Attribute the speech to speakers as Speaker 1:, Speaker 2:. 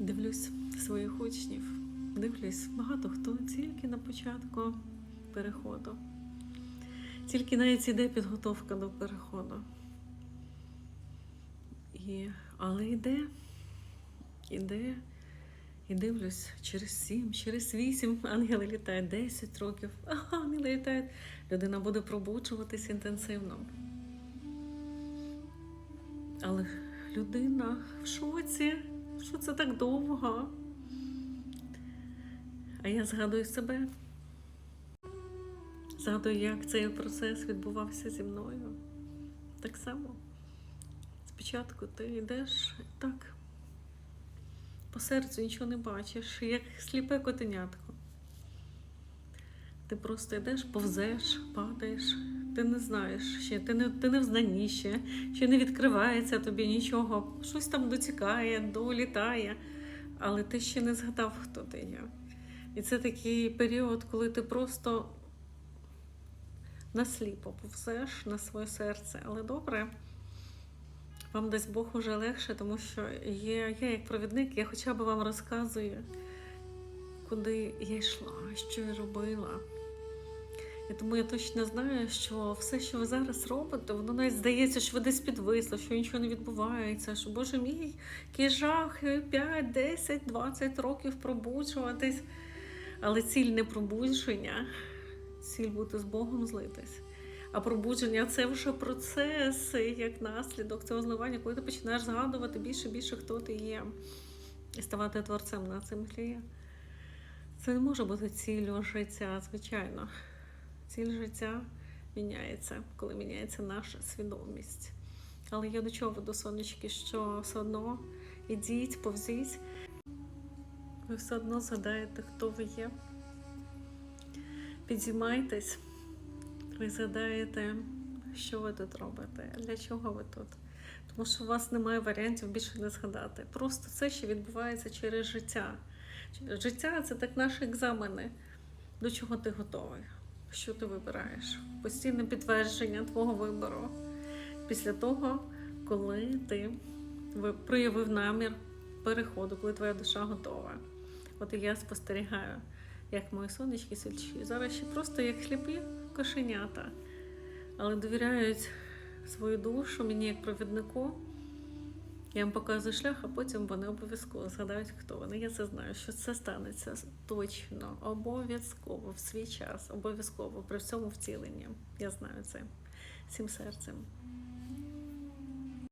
Speaker 1: Дивлюсь своїх учнів, дивлюсь, багато хто тільки на початку переходу. Тільки навіть іде підготовка до переходу. І, але йде, іде, і дивлюсь, через сім, через вісім ангели літають, 10 років, а ангели літають. Людина буде пробуджуватись інтенсивно. Але людина в шоці, що це так довго. А я згадую себе. Згадую, як цей процес відбувався зі мною. Так само. Спочатку ти йдеш так, по серцю нічого не бачиш, як сліпе котенятко. Ти просто йдеш, повзеш, падаєш, ти не знаєш ще, ти не, ти не в знанні ще, ще не відкривається тобі нічого, щось там доцікає, долітає, але ти ще не згадав, хто ти є. І це такий період, коли ти просто насліпо повзеш на своє серце. Але добре, вам дасть Бог уже легше, тому що є, я як провідник, я хоча б вам розказую, куди я йшла, що я робила. І тому я точно знаю, що все, що ви зараз робите, воно навіть здається, що ви десь підвисли, що нічого не відбувається, що Боже мій, який жах, 5, 10, 20 років пробуджуватись. Але ціль не пробудження, ціль бути з Богом злитись. А пробудження це вже процес, як наслідок цього зливання, коли ти починаєш згадувати більше і більше, хто ти є, і ставати творцем на землі. Це не може бути ціллю життя, звичайно. Ціль життя міняється, коли міняється наша свідомість. Але я до чого веду, сонечки, що все одно ідіть, повзіть, ви все одно згадаєте, хто ви є. Підіймайтесь, ви згадаєте, що ви тут робите, для чого ви тут. Тому що у вас немає варіантів більше не згадати. Просто це ще відбувається через життя. Життя це так наші екзамени. До чого ти готовий? Що ти вибираєш? Постійне підтвердження твого вибору. Після того, коли ти проявив намір переходу, коли твоя душа готова. От і я спостерігаю, як мої сонечки сільчі. Зараз ще просто як сліпі кошенята, але довіряють свою душу мені як провіднику. Я їм показую шлях, а потім вони обов'язково згадають, хто вони. Я це знаю, що це станеться точно, обов'язково в свій час, обов'язково при всьому втіленні. Я знаю це всім серцем.